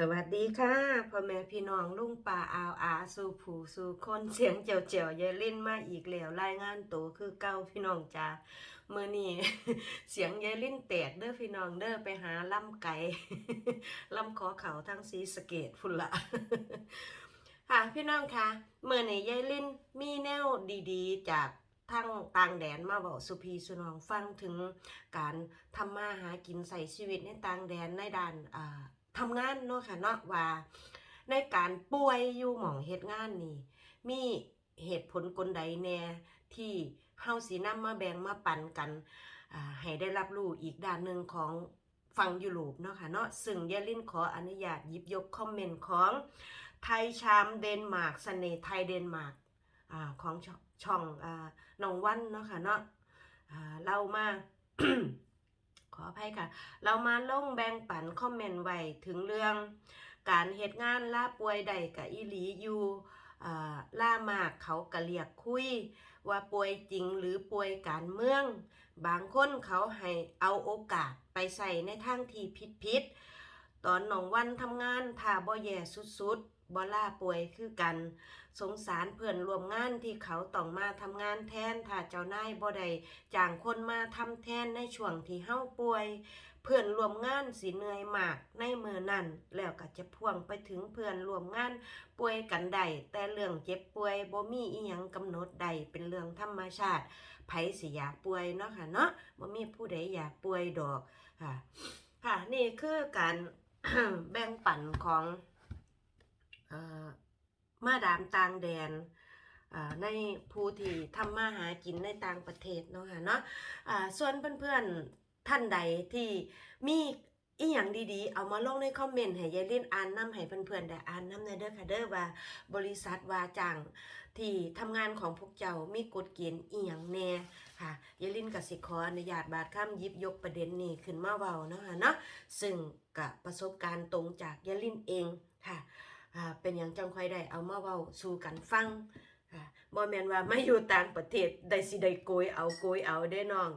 สวัสดีค่ะพ่อแม่พี่น้องลุงป่าอาวอาสู่ผู้สู่คนเสียงเจียวเจียวๆยายลินมาอีกแล้วรายงานตัวคือเก้าพี่น้องจ้าเมื่อนี้เสียงยายลินแตกเด้อพี่น้องเด้อไปหาล่ำไก่ล่ำขอเขาทั้งสีสเกตพุ่นละค่ะพี่น้องคะเมื่อนี้ยายลินมีแนวดีๆ จากทั้งต่างแดนมาบอกสุพีสุนองฟังถึงการทำมาหากินใส่ชีวิตในต่างแดนในด้านอ่า ทำงานเนาะค่ะเนาะว่าในการป่วยอยู่หม่องเฮ็ดงานนี่มีเหตุผลกลใดแน่ที่เฮาสินำมาแบ่งมาปันกันให้ได้รับรู้อีกด้านหนึ่งของฝั่งยุโรปเนาะค่ะเนาะซึ่งยาลินขออนุญาตยิบยกคอมเมนต์ของไทยชามเดนมาร์กเสน่ห์ไทยเดนมาร์กของช่องอน้องวันเนาะค่ะเนาะเล่ามา ขออภัยค่ะ เรามาลงแบ่งปันคอมเมนต์ไว้ถึงเรื่อง การเหตุงานล่าป่วยใดกับอีหลีอยู่อ่าล่ามากเขากะเรียกคุย ว่าป่วยจริงหรือป่วยการเมือง บางคนเขาให้เอาโอกาสไปใส่ในทางที่ผิดๆตอนหนองวันทำงานถ้าบ่แย่สุดๆ บ่ล่าป่วยคือกัน สงสารเพื่อนร่วมงานที่เขาต้องมาทำงานแทน ถ้าเจ้านายบ่ได้จ้างคนมาทำแทนในช่วงที่เฮาป่วย เพื่อนร่วมงานสิเหนื่อยมากในมือนั่นแล้วก็จะพ่วงไปถึงเพื่อนร่วมงานป่วยกันใดแต่เรื่องเจ็บป่วยบ่มีอีหยังกำหนดใดเป็นเรื่องธรรมชาติไผสิอยากป่วยเนาะค่ะเนาะบ่มีผู้ใดอยากป่วยดอกค่ะ ค่ะนี่คือการแบ่งปันของ มาดามต่างแดนในผู้ที่ทำมาหากินในต่างประเทศเนาะค่ะเนาะส่วนเพื่อนๆท่านใดที่มีอีหยังดีๆ เอามาลงในคอมเมนต์ให้ยายลินอ่านนำให้เพื่อนๆได้อ่านนำในเด้อค่ะเด้อว่าบริษัทว่าจ้างที่ทำงานของพวกเจ้ามีกฎเกณฑ์อีหยังแน่ค่ะยายลินก็สิขออนุญาตบาดคำหยิบยกประเด็นนี้ขึ้นมาเว้าเนาะค่ะเนาะซึ่งกับประสบการณ์ตรงจากยายลินเองค่ะ เป็นอย่างจังค่อยได้เอามาเว้าสู่กันฟังบ่แม่นว่าไม่อยู่ต่างประเทศได้สิได้โกยเอาโกยเอาได้น้อง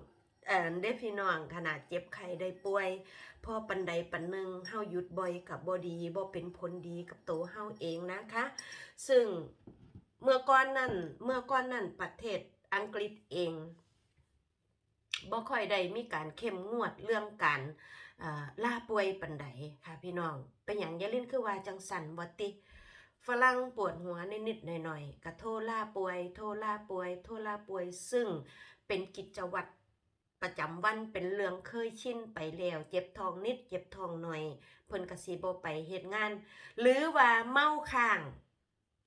เอ่อได้พี่น้องขนาดเจ็บไข้ได้ป่วยพ่อปันใดปันหนึ่งเฮาหยุดบ่อยกับบ่ดีบ่เป็นผลดีกับตัวเฮาเองนะคะ ซึ่งเมื่อก่อนนั้นเมื่อก่อนนั้นประเทศอังกฤษเอง บ่ค่อยได้มีการเข้มงวดเรื่องการล่าป่วยปันใดค่ะพี่น้อง เป็นหยังยาลินคือว่าจังสันบ่ติฝรั่งปวดหัวนิดๆหน่อยๆกระโทล่าป่วย โทล่าป่วย โทล่าป่วย ซึ่งเป็นกิจวัตรประจำวันเป็นเรื่องเคยชินไปแล้ว เจ็บทองนิด เจ็บทองหน่อย เพิ่นกสิบ่ไปเฮ็ดงาน หรือว่าเมาค้าง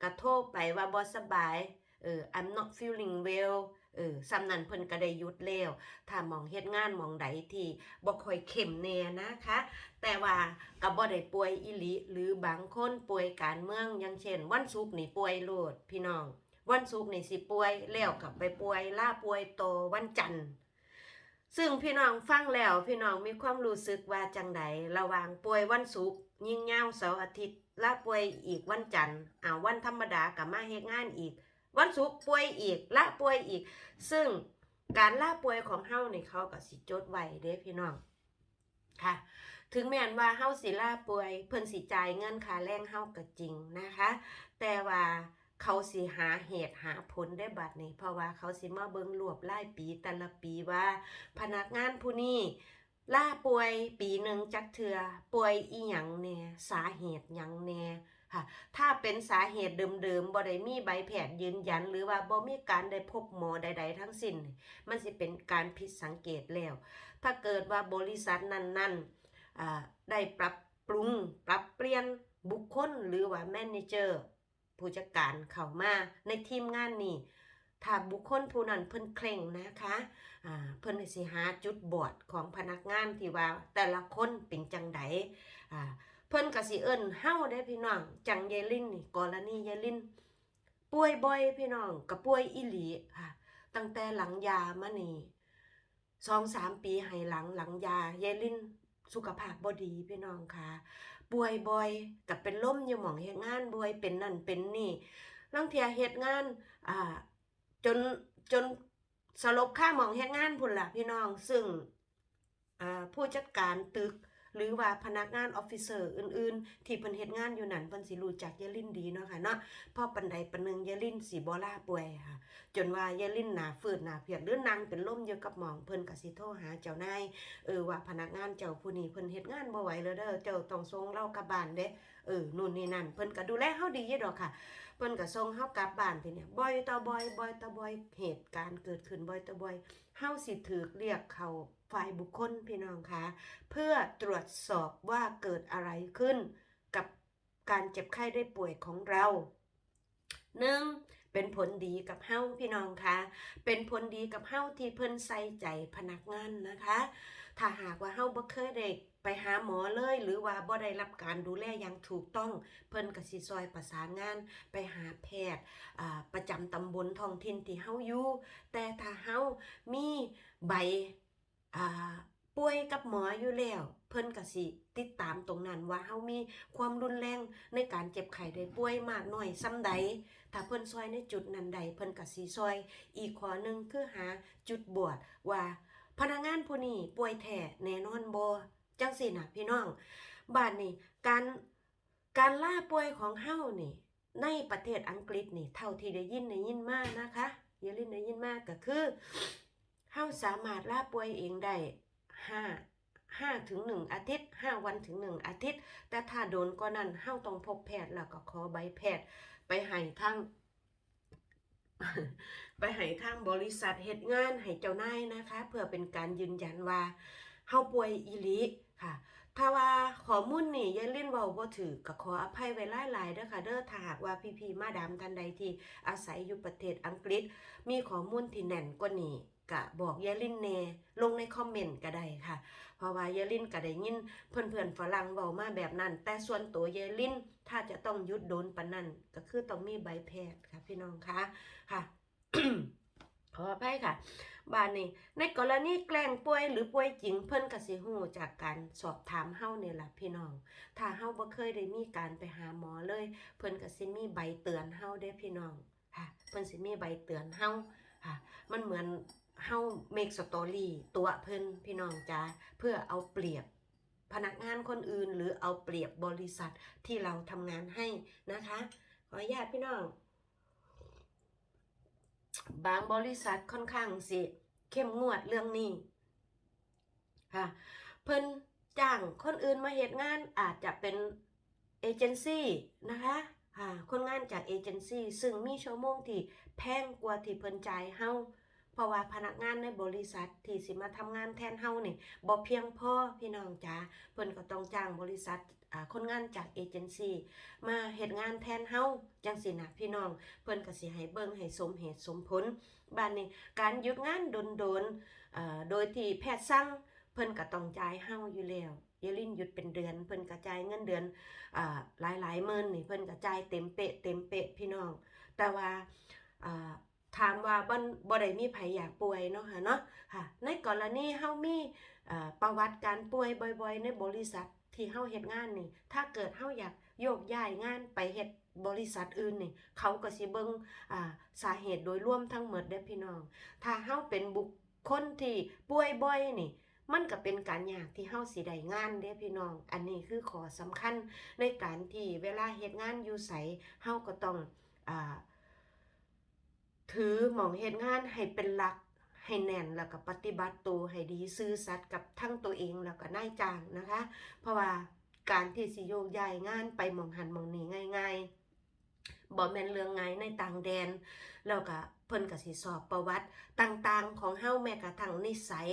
กระโทไปว่าบ่สบาย เออ I'm not feeling well เออซ้ำนั้นเพิ่นก็ได้ยุดแล้วถ้ามองเฮ็ดงานมองใดที่บ่ค่อยเข้มแน่นะคะ แต่ว่าก็บ่ได้ป่วยอีหลีหรือบางคนป่วยการเมืองอย่างเช่น วันศุกร์นี่ป่วยโลดพี่น้อง วันศุกร์นี่สิป่วยแล้วกลับไปป่วยลาป่วยโตวันจันทร์ซึ่งพี่น้องฟังแล้วพี่น้องมีความรู้สึกว่าจังใดระหว่างป่วยวันศุกร์ยิ่งเงาวเสาร์อาทิตย์ลาป่วยอีกวันจันทร์อ่าวันธรรมดากับมาเฮ็ดงานอีก วันศุกร์ป่วยอีกละป่วยอีก ซึ่งการลาป่วยของเฮานี่เขาก็สิจดไว้เด้พี่น้องค่ะ ถึงแม้นว่าเฮาสิลาป่วย เพิ่นสิจ่ายเงินค่าแรงเฮาก็จริงนะคะ แต่ว่าเขาสิหาเหตุหาผลได้บัดนี้ เพราะว่าเขาสิมาเบิ่งรวบรายปีแต่ละปีว่า พนักงานผู้นี้ล่าป่วยปีหนึ่งจักเทือป่วยอีหยังแน่สาเหตุหยังแน่ ค่ะถ้าเป็นสาเหตุเดิมๆบ่ได้มีใบแพทย์ยืนยัน หรือว่าบ่มีการได้พบหมอใด ๆ ทั้งสิ้น มันสิเป็นการผิดสังเกตแล้ว ถ้าเกิดว่าบริษัทนั้นๆได้ปรับปรุงปรับเปลี่ยนบุคคลหรือว่าแมเนเจอร์ผู้จัดการเข้ามาในทีมงานนี้ถ้าบุคคลผู้นั้นเพิ่นเคร่งนะคะอ่าเพิ่นสิหาจุดบอดของพนักงานที่ว่าแต่ละคนเป็นจังไดอ่า เพิ่นก็สิเอิ้นเฮาได้พี่น้อง จังยายลินนี่กรณียายลินป่วยบ่อยพี่น้องก็ป่วยอีหลีค่ะ ตั้งแต่หลังยามานี่สองสามปีให้หลังหลังยายายลินสุขภาพบ่ดีพี่น้องค่ะ ป่วยบ่อยกับเป็นล้มอยู่หมองเฮ็ดงานบ่อยเป็นนั่นเป็นนี่ลางเทียเฮ็ดงานอ่าจนจนสลบค่าหมองเฮ็ดงานพุ่นล่ะพี่น้อง ซึ่งอ่าผู้จัดการตึก หรือว่าพนักงานออฟฟิเซอร์อื่นๆ ที่เพิ่นเฮ็ดงานอยู่นั่นเพิ่นสิรู้จักยายลินดีเนาะค่ะเนาะพอปันใดปันนึงยายลินสิบ่ลาป่วยค่ะ จนว่ายายลินหน้าฝืดหน้าเพียกหรือนางเป็นลมอยู่กับหมองเพิ่นก็สิโทรหาเจ้านายเออว่าพนักงานเจ้าผู้นี้เพิ่นเฮ็ดงานบ่ไหวแล้วเด้อเจ้าต้องส่งเรากลับบ้านเด้เออนู่นนี่นั่นเพิ่นก็ดูแลเฮาดีอยู่ดอกค่ะเพิ่นก็ส่งเฮากลับบ้านทีเนี่ยบ่อยต่อบ่อยบ่อยต่อบ่อยเหตุการณ์เกิดขึ้นบ่อยต่อบ่อยเฮาสิถูกเรียกเข้า ฝ่ายบุคคลพี่น้องคะเพื่อตรวจสอบว่าเกิดอะไรขึ้นกับการเจ็บไข้ได้ป่วยของเราหนึ่งเป็นผลดีกับเฮ้าพี่น้องคะเป็นผลดีกับเฮ้าที่เพิ่นใส่ใจพนักงานนะคะ ถ้าหากว่าเฮ้าบ่เคยได้ไปหาหมอเลย หรือว่าบ่ได้รับการดูแลอย่างถูกต้อง เพิ่นก็สิซอยประสานงานไปหาแพทย์ประจำตำบลท้องถิ่นที่เฮ้าอยู่แต่ถ้าเฮ้ามีใบ อ่าป่วยกับหมออยู่แล้ว เพิ่นก็สิติดตามตรงนั้นว่าเฮามีความรุนแรงในการเจ็บไข้ได้ป่วยมากน้อยส่ำใดถ้าเพิ่นซอยในจุดนั้นใดเพิ่นก็สิซอย อีกข้อหนึงคือหาจุดบวชว่า พนักงานผู้นี้ป่วยแท้แน่นอนบ่จังสิน่ะพี่น้องบ้านนี่การการล่าป่วยของเฮานี่ในประเทศอังกฤษนี่เท่าที่ได้ยินได้ยินมานะคะอย่าลืมได้ยินมากก็คือ เฮาสามารถลาป่วยเองได้ห้าห้าถึงหนึ่งอาทิตย์ห้าวันถึงหนึ่งอาทิตย์ แต่ถ้าโดนก็นั้นเฮาต้องพบแพทย์แล้วก็ขอใบแพทย์ ไปให้ทางไปให้ทางบริษัทเฮ็ดงานให้เจ้านายนะคะ เพื่อเป็นการยืนยันว่าเฮาป่วยอีลีค่ะถ้าว่าข้อมูลนี่ยายลิ่นเว้าบ่ถือก็ขออภัยไว้หลายๆเด้อค่ะเด้อถ้าหากว่าพี่ๆมาดามท่านใดที่อาศัยอยู่ประเทศอังกฤษ มีข้อมูลที่แน่นกว่านี้ ก็บอกยายลินแน่ลงในคอมเมนต์ก็ได้ค่ะ เพราะว่ายายลินก็ได้ยินเพื่อนๆฝรั่งเว้ามาแบบนั้น แต่ส่วนตัวยายลินถ้าจะต้องยุดโดนปานนั้นก็คือต้องมีใบแพทย์ค่ะ พี่น้องคะค่ะขออภัยค่ะ บานนี้ ในกรณีแกล้งป่วยหรือป่วยจริงเพิ่นก็สิฮู้จากการสอบถามเฮ้านี่ล่ะพี่น้อง ถ้าเฮ้าบ่เคยได้มีการไปหาหมอเลย เพิ่นก็สิมีใบเตือนเฮ้าเด้พี่น้องค่ะ เพิ่นสิมีใบเตือนเฮ้าค่ะ มันเหมือน เฮาเมคสตอรี่ตัวเพิ่นพี่น้องจ้าเพื่อเอาเปรียบพนักงานคนอื่น หรือเอาเปรียบบริษัทที่เราทำงานให้นะคะ ขออนุญาตพี่น้อง บางบริษัทค่อนข้างสิเข้มงวดเรื่องนี้ค่ะเพิ่นจ้างคนอื่นมาเหตุงานอาจจะเป็นเอเจนซี่นะคะค่ะคนงานจากเอเจนซี่ซึ่งมีชั่วโมงที่แพงกว่าที่เพิ่นจ่ายเฮา เพราะว่าพนักงานในบริษัทที่สิมาทำงานแทนเฮานี่บ่เพียงพอพี่น้องจ๋าเพิ่นก็ต้องจ้างบริษัทคนงานจากเอเจนซี่มาเฮ็ดงานแทนเฮาจังสินะพี่น้อง เพิ่นก็สิให้เบิ่งให้สมเหตุสมผลบ้านนี้การหยุดงานโดนๆเอ่อโดยที่แพทย์สั่งเพิ่นก็ต้องจ่ายเฮาอยู่แล้วอยลินหยุดเป็นเดือนเพิ่นก็จ่ายเงินเดือนอ่าหลายหมื่นนี่เพิ่นก็จ่ายเต็มเปะเต็มเปะพี่น้อง แต่ว่าอ่า ถามว่าบ่บ่ได้มีไผอยากป่วยเนาะค่ะเนาะค่ะในกรณีเฮามีประวัติการป่วยบ่อยๆ ในบริษัทที่เฮาเฮ็ดงานนี่ ถ้าเกิดเฮาอยากโยกย้ายงานไปเฮ็ดบริษัทอื่นนี่ เขาก็สิเบิ่งอ่าสาเหตุโดยรวมทั้งหมดเด้พี่น้อง ถ้าเฮาเป็นบุคคลที่ป่วยบ่อยนี่มันก็เป็นการยากที่เฮาสิได้งานเด้พี่น้อง อันนี้คือข้อสำคัญในการที่เวลาเฮ็ดงานอยู่ไสเฮาก็ต้องอ่า ถือหมองเหตุงานให้เป็นหลักให้แน่นแล้วก็ปฏิบัติตัวให้ดีซื่อสัตย์กับทั้งตัวเองแล้วก็นายจ้างนะคะ เพราะว่าการที่สิโยกย้ายงานไปมองหันมองนี้ง่าย ๆบ่แม่นเรื่องง่ายในต่างแดนแล้วก็ พิ่นก็สิสอบประวัติต่างๆ ของเฮาแม้กระทั่งนิสัย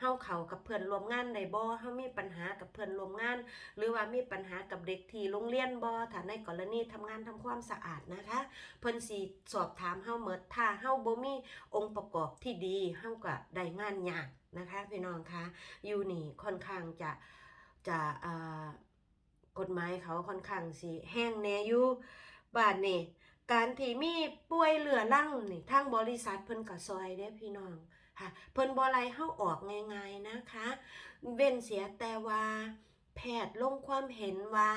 เฮาเขากับเพื่อนร่วมงานได้บ่เฮามีปัญหากับเพื่อนร่วมงาน หรือว่ามีปัญหากับเด็กที่โรงเรียนบ่ถ้าในกรณีทำงานทำความสะอาดนะคะ เพิ่นสิสอบถามเฮาหมิดถ้าเฮาบ่มีองค์ประกอบที่ดีเฮาก็ได้งานยากนะคะพี่น้องคะอยู่นี่ค่อนข้างจะจะกฎหมายเขาค่อนข้างสิแห้งแน่อยู่บานนี่ การที่มีป่วยเหลือรั่งนี่ทางบริษัทเพิ่นก็ซอยเด้พี่น้องค่ะเพิ่นบ่ไล่เฮาออกง่ายๆนะคะ เว้นเสียแต่ว่า แพทย์ลงความเห็นว่า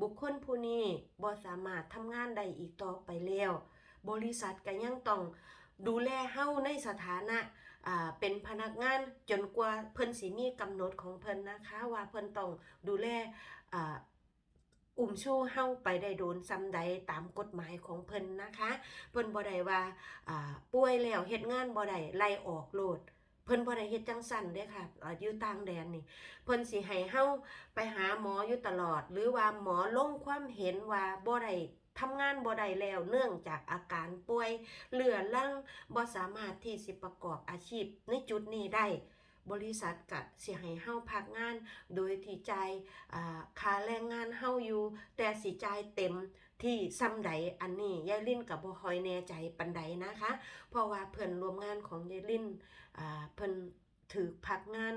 บุคคลผู้นี้บ่สามารถทำงานได้อีกต่อไปแล้วบริษัทก็ยังต้องดูแลเฮาในสถานะเป็นพนักงานจนกว่าเพิ่นสิมีกำหนดของเพิ่นนะคะ ว่าเพิ่นต้องดูแล อุ้มชูเฮาไปได้โดนซ้ำใดตามกฎหมายของเพิ่นนะคะเพิ่นบ่ได้ว่าป่วยแล้วเฮ็ดงานบ่ได้ไล่ออกโลดเพิ่นบ่ได้เฮ็ดจังซั่นเด้ค่ะอ่าอยู่ต่างแดนนี่ เพิ่นสิให้เฮาไปหาหมออยู่ตลอด หรือว่าหมอลงความเห็นว่าบ่ได้ทำงานบ่ได้แล้วเนื่องจากอาการป่วยเหลือลังบ่สามารถที่สิประกอบอาชีพในจุดนี้ได้ บริษัทก็สิให้เฮาพักงาน โดยที่จ่ายอ่าค่าแรงงานเฮาอยู่ แต่สิจ่ายเต็มที่ซ้ำใดอันนี้ยายลินกับบ่ค่อยแน่ใจปานใดนะคะ เพราะว่าเพื่อนรวมงานของยายลินเพิ่นถือพักงาน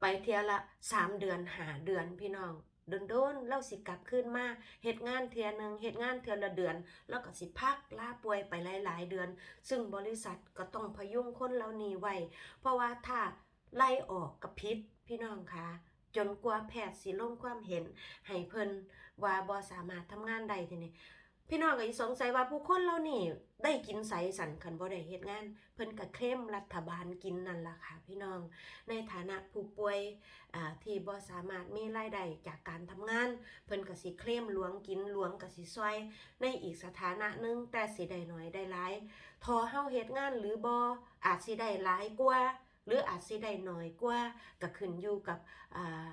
ไปเที่ยละ3เดือนหาเดือนพี่น้อง โดนๆเล่าสิกลับขึ้นมาเหตุงานเทื่อหนึงเหตุงานเทื่อละเดือน แล้วก็สิพักลาป่วยไปหลาย ๆ เดือน ซึ่งบริษัทก็ต้องพยุงคนเหล่านี้ไว้ เพราะว่าถ้าไล่ออกกับพิษพี่น้องคะจนกว่าแพทย์สิลงความเห็น ให้เพิ่นว่าบ่สามารถทำงานใดทีนี้ พี่น้องก็สิสงสัยว่าผู้คนเหล่านี้ได้กินไสสันคันบ่ได้เฮ็ดงาน เพิ่นก็เคลมรัฐบาลกินนั่นล่ะค่ะพี่น้อง ในฐานะผู้ป่วยอ่าที่บ่สามารถมีรายได้จากการทำงาน เพิ่นก็สิเคลมหลวงกินหลวงก็สิซอยในอีกสถานะหนึงแต่สิได้น้อยได้หลายทอเฮาเฮ็ดงานหรือบ่อาจสิได้หลายกว่าหรืออาจสิได้น้อยกว่าก็ขึ้นอยู่กับอ่า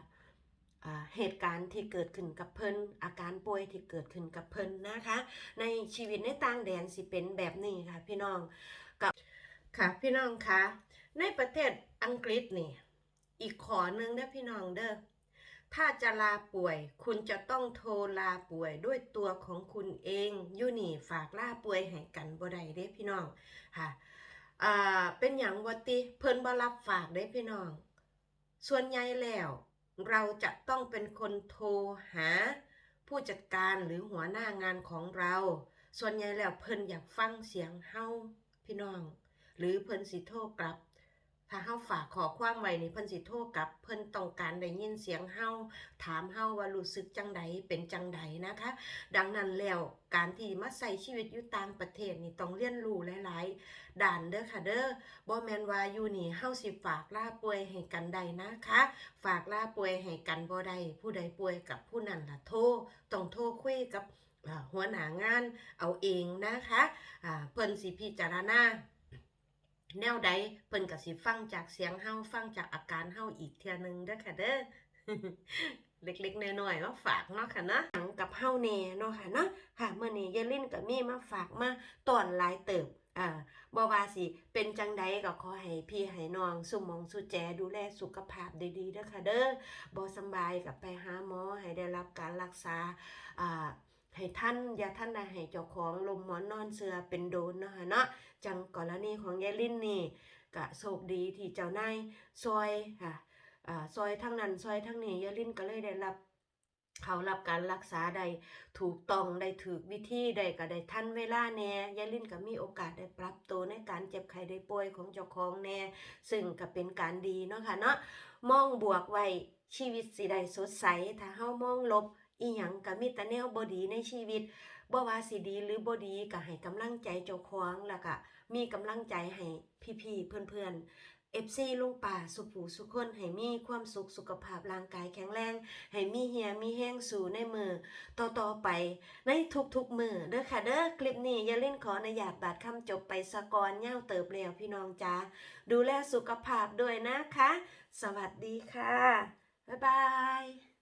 เหตุการณ์ที่เกิดขึ้นกับเพิ่นอาการป่วยที่เกิดขึ้นกับเพิ่นนะคะ ในชีวิตในต่างแดนสิเป็นแบบนี้ค่ะ พี่น้องกับค่ะพี่น้องคะในประเทศอังกฤษนี่ อีกขอหนึ่งเด้พี่น้องเด้อถ้าจะลาป่วย คุณจะต้องโทรลาป่วยด้วยตัวของคุณเองอยู่นี่ฝากลาป่วยให้กันบ่ได้เด้พี่น้องค่ะเป็นอย่างวัติเพิ่นบ่รับฝากได้พี่น้อง ส่วนใหญ่แล้ว เราจะต้องเป็นคนโทรหา ผู้จัดการหรือหัวหน้างานของเรา ส่วนใหญ่แล้วเพิ่นอยากฟังเสียงเฮาพี่น้อง หรือเพิ่นสิโทรกลับ ถ้าเฮาฝากขอความไว้นี่เพิ่นสิโทรกลับ เพิ่นต้องการได้ยินเสียงเฮาถามเฮาว่ารู้สึกจังใดเป็นจังใดนะคะ ดังนั้นแล้วการที่มาใส่ชีวิตอยู่ต่างประเทศนี่ต้องเรียนรู้หลายๆด่านเด้อค่ะเด้อบ่แม่นว่าอยู่นี่เฮาสิฝากลาป่วยให้กันได้นะคะ ฝากลาป่วยให้กันบ่ได้ผู้ใดป่วยกับผู้นั้นล่ะโทรต้องโทรคุยกับหัวหน้างานเอาเองนะคะอ่าเพิ่นสิพิจารณา แนวใดเพิ่นก็สิฟังจากเสียงเฮาฟังจากอาการเฮาอีกเทื่อนึงเด้อค่ะเด้อเล็กๆน้อยๆมาฝากเนาะค่ะเนาะหังกับเฮาแน่เนาะค่ะเนาะค่ะเมื้อนี้ยายลินก็มีมาฝากมาตอนหลายเติบอ่าบ่ว่าสิเป็นจังใดก็ขอให้พี่ให้น้องสุมองสุแจดูแลสุขภาพดีๆเด้อค่ะเด้อบ่สบายก็ไปหาหมอให้ได้รับการรักษาอ่า ให้ท่านอย่าท่านใดให้เจ้าของลมหมอนนอนเสือเป็นโดนนะคะเนาะจังกรณีของยายลินนี่ก็โชคดีที่เจ้านายซอยค่ะอ่าซอยทั้งนั้นซอยทั้งนี้ยายลินก็เลยได้รับเขารับการรักษาได้ถูกต้องได้ถูกวิธีได้ก็ได้ทันเวลาแน่ยายลินก็มีโอกาสได้ปรับตัวในการเจ็บไข้ได้ป่วยของเจ้าของแน่ซึ่งก็เป็นการดีเนาะค่ะเนาะมองบวกไว้ชีวิตสิได้สดใสถ้าเฮามองลบ อีหยังก็มีแต่แนวบ่ดีในชีวิตบ่ว่าสิดีหรือบ่ดีก็ให้กำลังใจเจ้าของแล้วก็มีกำลังใจให้พี่ๆเพื่อนๆ FC ลุงป่าสุผูสุคนให้มีความสุขสุขภาพร่างกายแข็งแรง ให้มีเหียมีแห้งสู่ในมือต่อต่อไปในทุกๆมือเด้อค่ะเด้อคลิปนี้อย่าเล่นขออนุญาตบาดคำจบไปสะกอนเง่าเติบแล้วพี่น้องจ้าดูแลสุขภาพด้วยนะคะ สวัสดีค่ะ บ๊ายบาย